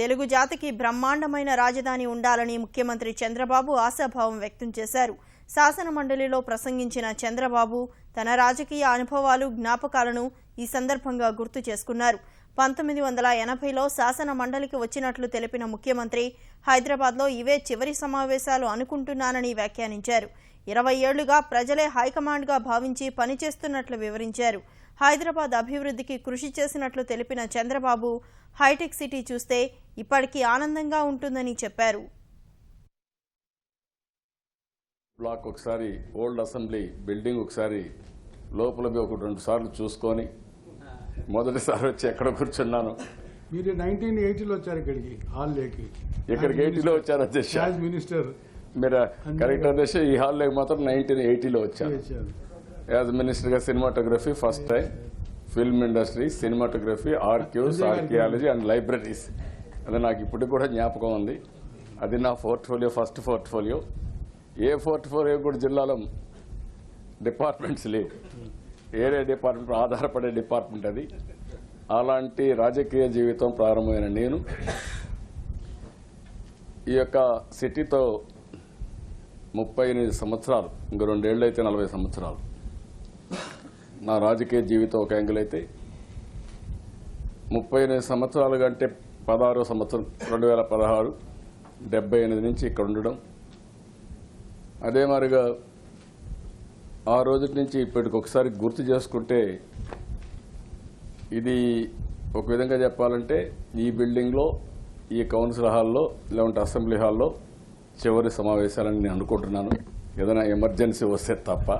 తెలుగు జాతికి బ్రహ్మాండమైన రాజధాని ఉండాలని ముఖ్యమంత్రి చంద్రబాబు ఆశాభావం వ్యక్తం చేశారు. శాసన మండలిలో ప్రసంగించిన చంద్రబాబు తన రాజకీయ అనుభవాలు జ్ఞాపకాలను ఈ సందర్భంగా గుర్తు చేసుకున్నారు. పంతొమ్మిది వందల ఎనభైలో శాసన మండలికి వచ్చినట్లు తెలిపిన ముఖ్యమంత్రి హైదరాబాద్లో ఇవే చివరి సమావేశాలు అనుకుంటున్నానని వ్యాఖ్యానించారు. ఇరవై ఏళ్ళుగా ప్రజలే హైకమాండ్గా భావించి పనిచేస్తున్నట్లు వివరించారు. హైదరాబాద్ అభివృద్ధికి కృషి చేసినట్లు తెలిపిన చంద్రబాబు హైటెక్ సిటీ చూస్తే ఇప్పటికీ ఆనందంగా ఉంటుందని చెప్పారు. బ్లాక్ ఒకసారి ఓల్డ్ అసెంబ్లీ బిల్డింగ్ ఒకసారి లోపల ఒక రెండు సార్లు చూసుకొని మొదటిసారి వచ్చి ఎక్కడ కూర్చున్నాను. మీరు నైన్టీన్ ఎయిటీలో వచ్చారు ఇక్కడికి హాల్లోకి. ఇక్కడికి ఎయిటీలో వచ్చారు అధ్యక్ష? మినిస్టర్ మీరు కరెక్ట్ అధ్యక్ష ఈ హాల్లోకి మాత్రం నైన్టీన్ ఎయిటీలో వచ్చారు. యాజ్ మినిస్టర్గా cinematography first time film industry cinematography archives archaeology and libraries అది నాకు ఇప్పటికి కూడా జ్ఞాపకం ఉంది. అది నా పోర్ట్ఫోలియో ఫస్ట్ పోర్ట్ఫోలియో ఏ పోర్ట్ఫోలియో కూడా జిల్లాలో డిపార్ట్మెంట్స్ లేవు. ఏరే డిపార్ట్మెంట్ ఆధారపడే డిపార్ట్మెంట్ అది. అలాంటి రాజకీయ జీవితం ప్రారంభమైన నేను. ఈ యొక్క సిటీతో ముప్పై ఎనిమిది సంవత్సరాలు ఇంకో రెండేళ్ళు అయితే నలభై సంవత్సరాలు. నా రాజకీయ జీవితం ఒక యాంగిల్ అయితే ముప్పై ఎనిమిది సంవత్సరాలు కంటే పదహారో సంవత్సరం రెండు వేల పదహారు డెబ్బై ఎనిమిది నుంచి ఇక్కడ ఉండడం. అదే మాదిరిగా ఆ రోజు నుంచి ఇప్పటికి ఒకసారి గుర్తు చేసుకుంటే ఇది ఒక విధంగా చెప్పాలంటే ఈ బిల్డింగ్లో ఈ కౌన్సిల్ హాల్లో లేదంటే అసెంబ్లీ హాల్లో చివరి సమావేశాలని నేను అనుకుంటున్నాను. ఏదైనా ఎమర్జెన్సీ వస్తే తప్ప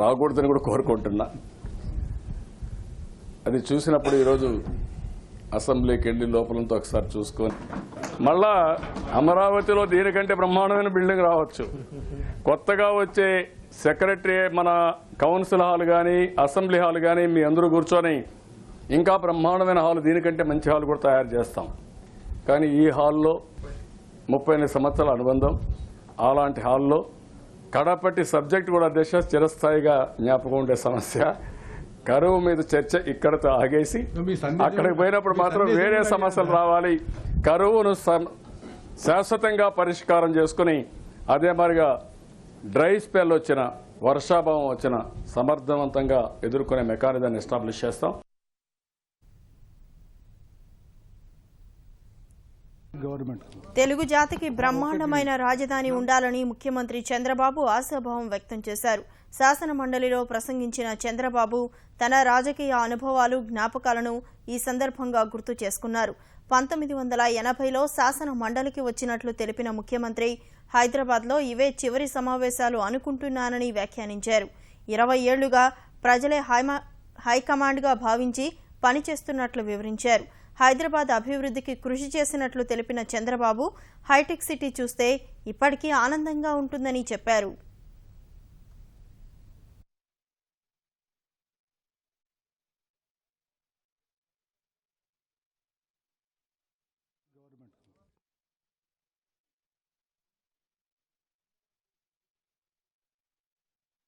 రాకూడదని కూడా కోరుకుంటున్నా. అది చూసినప్పుడు ఈరోజు అసెంబ్లీకి వెళ్ళి లోపలంతా ఒకసారి చూసుకొని మళ్ళా అమరావతిలో దీనికంటే బ్రహ్మాండమైన బిల్డింగ్ రావచ్చు. కొత్తగా వచ్చే సెక్రటరీ మన కౌన్సిల్ హాల్ కానీ అసెంబ్లీ హాల్ కానీ మీ అందరూ కూర్చొని ఇంకా బ్రహ్మాండమైన హాల్ దీనికంటే మంచి హాల్ కూడా తయారు చేస్తాం. కానీ ఈ హాల్లో ముప్పై సంవత్సరాల అనుబంధం. అలాంటి హాల్లో కడపట్టి సబ్జెక్ట్ కూడా దశ చిరస్థాయిగా జ్ఞాపకం ఉండే సమస్య. కరువు మీద చర్చ ఇక్కడతో ఆగేసి అక్కడికి పోయినప్పుడు మాత్రం వేరే సమస్యలు రావాలి. కరువును శాశ్వతంగా పరిష్కారం చేసుకుని అదే మరిగా డ్రై స్పెల్ వచ్చిన వర్షాభావం వచ్చిన సమర్థవంతంగా ఎదుర్కొనే మెకానిజాన్ని ఎస్టాబ్లిష్ చేస్తాం. తెలుగు జాతికి బ్రహ్మాండమైన రాజధాని ఉండాలని ముఖ్యమంత్రి చంద్రబాబు ఆశాభావం వ్యక్తం చేశారు. శాసన మండలిలో ప్రసంగించిన చంద్రబాబు తన రాజకీయ అనుభవాలు జ్ఞాపకాలను ఈ సందర్భంగా గుర్తు చేసుకున్నారు. పంతొమ్మిది వందల ఎనభైలో శాసన మండలికి వచ్చినట్లు తెలిపిన ముఖ్యమంత్రి హైదరాబాద్లో ఇవే చివరి సమావేశాలు అనుకుంటున్నానని వ్యాఖ్యానించారు. ఇరవై ఏళ్ళుగా ప్రజలే హైమా- హైకమాండ్గా భావించి పనిచేస్తున్నట్లు వివరించారు. హైదరాబాద్ అభివృద్ధికి కృషి చేసినట్లు తెలిపిన చంద్రబాబు హైటెక్ సిటీ చూస్తే ఇప్పటికీ ఆనందంగా ఉంటుందని చెప్పారు.